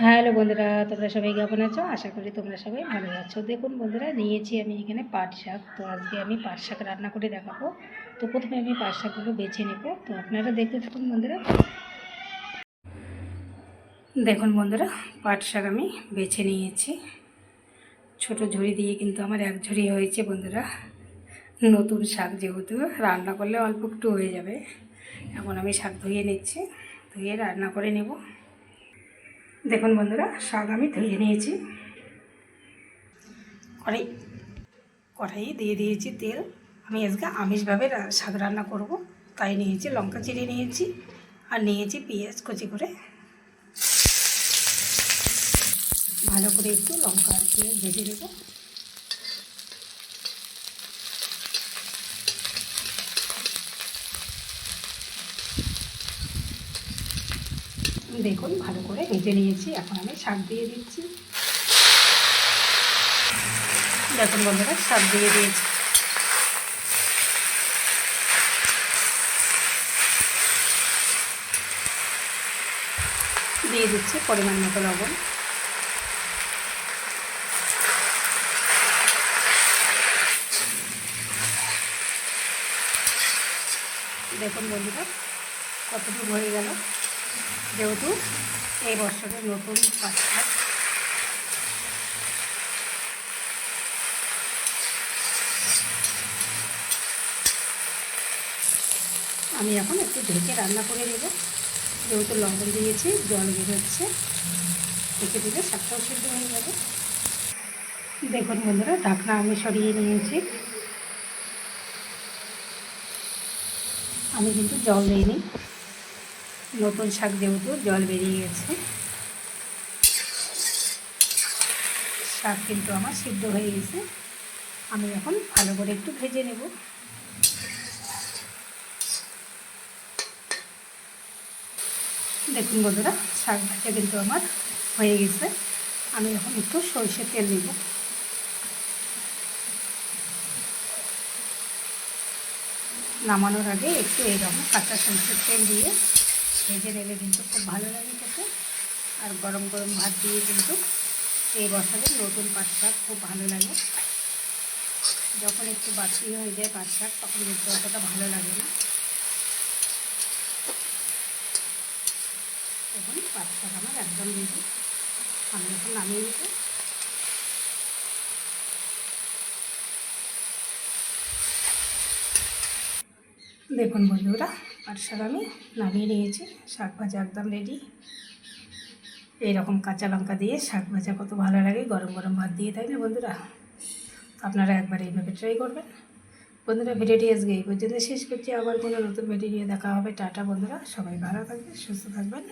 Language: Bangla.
হ্যালো বন্ধুরা, তোমরা সবাই কেমন আছো? আশা করি তোমরা সবাই ভালো আছো। দেখুন বন্ধুরা, নিয়েছি আমি এখানে পাট শাক। তো আজকে আমি পাট শাক রান্না করে দেখাবো। তো প্রথমে আমি পাট শাকগুলো বেছে নেব। তো আপনারা দেখতে থাকুন বন্ধুরা। দেখুন বন্ধুরা, পাট শাক আমি বেছে নিয়েছি। ছোট ঝুড়ি দিয়ে কিন্তু আমার এক ঝুড়ি হয়েছে বন্ধুরা। নতুন শাক যেহেতু, রান্না করলে অল্প একটু হয়ে যাবে। এখন আমি শাক ধুয়ে নিচ্ছি। ধুয়ে রান্না করে নেব। দেখুন বন্ধুরা, শাক আমি ধুয়ে নিয়েছি। কড়াই কড়াই দিয়ে দিয়েছি তেল। আমি আজকে আমিষভাবে শাক রান্না করব, তাই নিয়েছি লঙ্কা চিড়ে নিয়েছি আর নিয়েছি পেঁয়াজ কচি করে। ভালো করে একটু লঙ্কা আর পেঁয়াজ ভেজে দেবো দেখুন, ভালো করে ভেজে নিয়েছি। এখন আমি শাক দিয়ে দিচ্ছি। দেখুন বন্ধুরা, শাক দিয়ে দিয়েছি। দিয়ে দিচ্ছি পরিমাণ মতো লবণ। দেখুন বন্ধুরা কতটুকু হয়ে গেল। যেহেতু এই বছরের নতুন পাঁচটা আমি এখন একটু ঢেকে রান্না করে নেব। যেহেতু লবণ দিয়েছি, জল বেরোচ্ছে ঢেকে দিলে শাকটাও সিদ্ধ হয়ে যাবে। দেখুন বন্ধুরা, ঢাকনা আমি সরিয়ে নিয়েছি। আমি কিন্তু জল দিইনি। নতুন শাক যেহেতু জল বেরিয়ে গেছে, শাক কিন্তু আমার সিদ্ধ হয়ে গেছে। আমি এখন ভালো করে একটু ভেজে নেব। দেখুন বন্ধুরা, শাক ভাজা কিন্তু আমার হয়ে গেছে। আমি এখন একটু সরষের তেল নেব। নামানোর আগে একটু এইরকম কাঁচা সরষের তেল দিয়ে ভেজে নেবে কিন্তু খুব ভালো লাগে খেতে। আর গরম গরম ভাত দিয়ে কিন্তু এই বছরে নতুন পাট শাক খুব ভালো লাগে। যখন একটু বাছি হয়ে যায় পাট শাক, তখন কিন্তু অতটা ভালো লাগে না। তখন পাট শাক আমার একদম রেডি আমি এখন নামিয়ে দেবো দেখুন বন্ধুরা পাট শাক আমি নামিয়ে নিয়েছি। শাক ভাজা একদম রেডি এইরকম কাঁচা লঙ্কা দিয়ে শাক ভাজা কত ভালো লাগে, গরম গরম ভাত দিয়ে, তাই না বন্ধুরা? আপনারা একবার এইভাবে ট্রাই করবেন। বন্ধুরা, ভিডিওটি আজকে এই পর্যন্ত শেষ করছি। আবার কোনো নতুন ভিডিও নিয়ে দেখা হবে। টাটা বন্ধুরা, সবাই ভালো থাকবেন, সুস্থ থাকবেন।